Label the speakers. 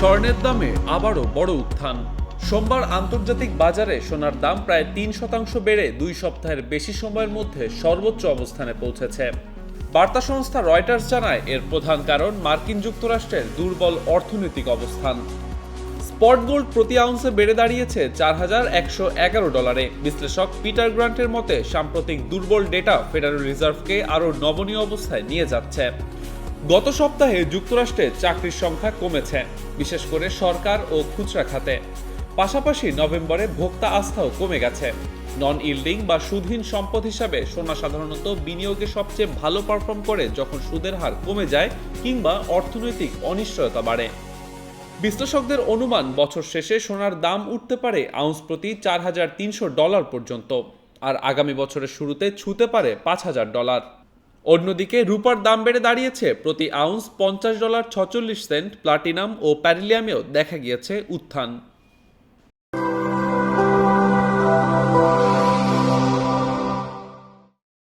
Speaker 1: স্বর্ণের দামে আবারও বড় উত্থান। সোমবার আন্তর্জাতিক বাজারে সোনার দাম প্রায় তিন শতাংশ বেড়ে দুই সপ্তাহের বেশি সময়ের মধ্যে সর্বোচ্চ অবস্থানে পৌঁছেছে। বার্তা সংস্থা রয়টার্স জানায়, এর প্রধান কারণ মার্কিন যুক্তরাষ্ট্রের দুর্বল অর্থনৈতিক অবস্থান। স্পট গোল্ড প্রতি আউন্সে বেড়ে দাঁড়িয়েছে চার হাজার একশো এগারো ডলারে। বিশ্লেষক পিটার গ্রান্টের মতে, সাম্প্রতিক দুর্বল ডেটা ফেডারেল রিজার্ভকে আরও নবনীয় অবস্থায় নিয়ে যাচ্ছে। গত সপ্তাহে যুক্তরাষ্ট্রে চাকরির সংখ্যা কমেছে, বিশেষ করে সরকার ও খুচরা খাতে। পাশাপাশি নভেম্বরে ভোক্তা আস্থাও কমে গেছে। নন ইল্ডিং বা সুদহীন সম্পদ হিসাবে সোনা সাধারণত বিনিয়োগে সবচেয়ে ভালো পারফর্ম করে যখন সুদের হার কমে যায় কিংবা অর্থনৈতিক অনিশ্চয়তা বাড়ে। বিশ্লেষকদের অনুমান, বছর শেষে সোনার দাম উঠতে পারে আউন্স প্রতি চার হাজার তিনশো ডলার পর্যন্ত, আর আগামী বছরের শুরুতে ছুতে পারে পাঁচ হাজার ডলার। অন্যদিকে রূপার দাম বেড়ে দাঁড়িয়েছে। প্রতি আউন্স পঞ্চাশ ডলার ছচল্লিশ সেন্ট প্লাটিনাম ও প্যারিলিয়ামেও দেখা গিয়েছে উত্থান।